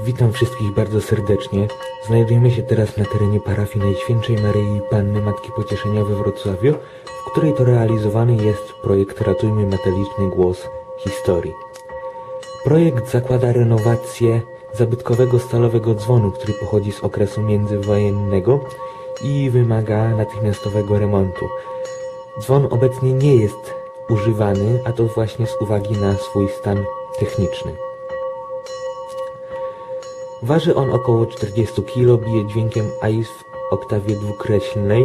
Witam wszystkich bardzo serdecznie. Znajdujemy się teraz na terenie parafii Najświętszej Maryi Panny Matki Pocieszenia we Wrocławiu, w której to realizowany jest projekt Ratujmy Metaliczny Głos Historii. Projekt zakłada renowację zabytkowego stalowego dzwonu, który pochodzi z okresu międzywojennego i wymaga natychmiastowego remontu. Dzwon obecnie nie jest używany, a to właśnie z uwagi na swój stan techniczny. Waży on około 40 kg, bije dźwiękiem AIS w oktawie dwukreślnej.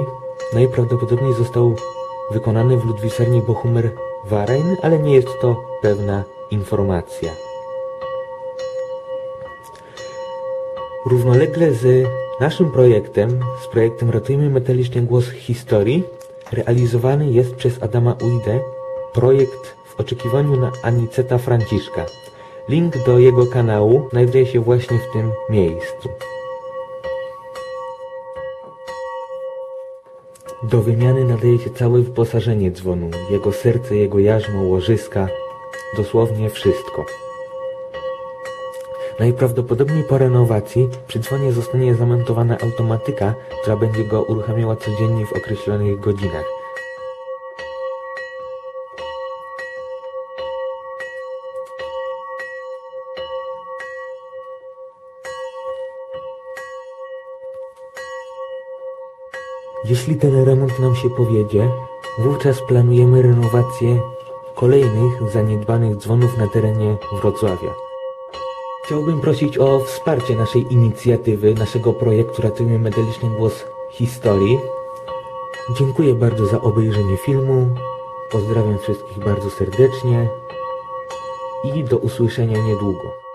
Najprawdopodobniej został wykonany w Ludwisarni Bochumer Warein, ale nie jest to pewna informacja. Równolegle z naszym projektem, z projektem Ratujmy Metaliczny Głos Historii, realizowany jest przez Adama Uidę projekt w oczekiwaniu na Aniceta Franciszka. Link do jego kanału znajduje się właśnie w tym miejscu. Do wymiany nadaje się całe wyposażenie dzwonu, jego serce, jego jarzmo, łożyska, dosłownie wszystko. Najprawdopodobniej po renowacji przy dzwonie zostanie zamontowana automatyka, która będzie go uruchamiała codziennie w określonych godzinach. Jeśli ten remont nam się powiedzie, wówczas planujemy renowację kolejnych zaniedbanych dzwonów na terenie Wrocławia. Chciałbym prosić o wsparcie naszej inicjatywy, naszego projektu Ratujmy Medaliczny Głos Historii. Dziękuję bardzo za obejrzenie filmu. Pozdrawiam wszystkich bardzo serdecznie i do usłyszenia niedługo.